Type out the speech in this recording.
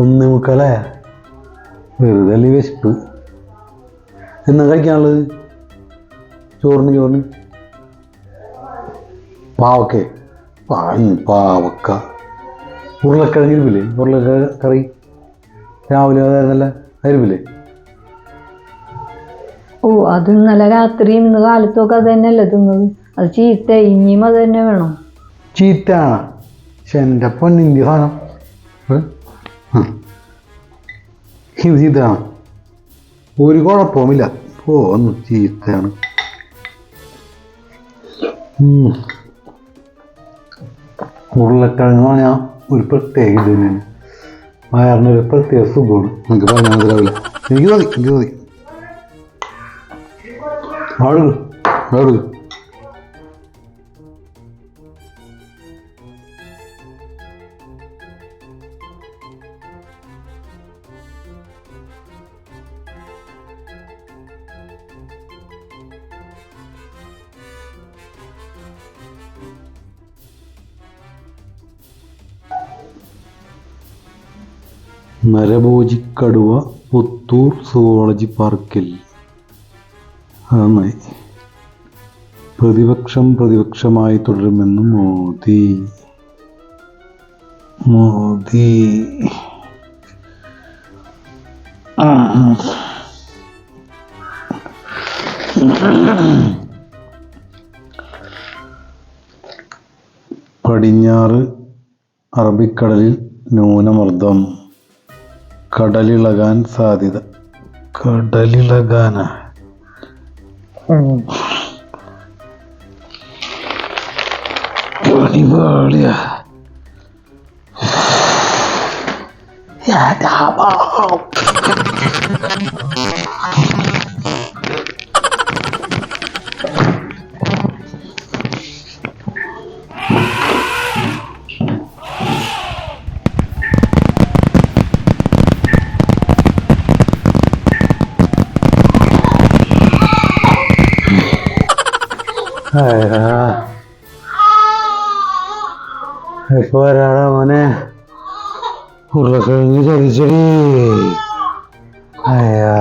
ഒന്നേ മുക്കാലേ. വെറുതെ അല്ലേ വിശപ്പ്? എന്നാ കഴിക്കാനുള്ളത്? ചോറിന് ചോറിന്. പാവക്കെ. പാവക്ക. ഉരുളക്കിഴങ്ങ് ഇരുപ്പില്ലേ ഉരുളക്കിഴങ്ങ് കറി. രാവിലെ അതായിരുന്നല്ല അരിപ്പില്ലേ ഓ അത് ഇന്നലെ രാത്രി ഇന്ന് കാലത്തൊക്കെ അത് തന്നെയല്ലേ തിന്നത്. അത് ചീത്ത ഇനിയും അത് തന്നെ വേണം. ചീത്ത പക്ഷെ എന്റെ പൊന്നിന്റെ സാധനം. ഇത് ചീത്തയാണ് ഒരു കുഴപ്പവുമില്ല. ഓ ഒന്ന് ചീത്തയാണ്. ഉരുളക്കിഴങ്ങ് പറഞ്ഞാൽ ഒരു പ്രത്യേക ഇത് തന്നെയാണ് വയറിനൊരു പ്രത്യേക സുഖമാണ്. നമുക്ക് പറഞ്ഞാൽ മനസ്സിലാവില്ല എനിക്ക് മതി എനിക്ക് മതി. അഴുകു അവിടെ നരഭോജിക്കടുവ പുത്തൂർ സുവോളജി പാർക്കിൽ നന്നായി. പ്രതിപക്ഷം പ്രതിപക്ഷമായി തുടരുമെന്ന് മോദി. മോദി. പടിഞ്ഞാറ് അറബിക്കടലിൽ ന്യൂനമർദ്ദം. കടലിളകാൻ സാധ്യത കടലിളകാനാ പണിപാളിയാ ഇപ്പൊ വരാടാ മോനെ ഉരുളക്കിഴങ്ങ് ചതിച്ചടി അയ്യാ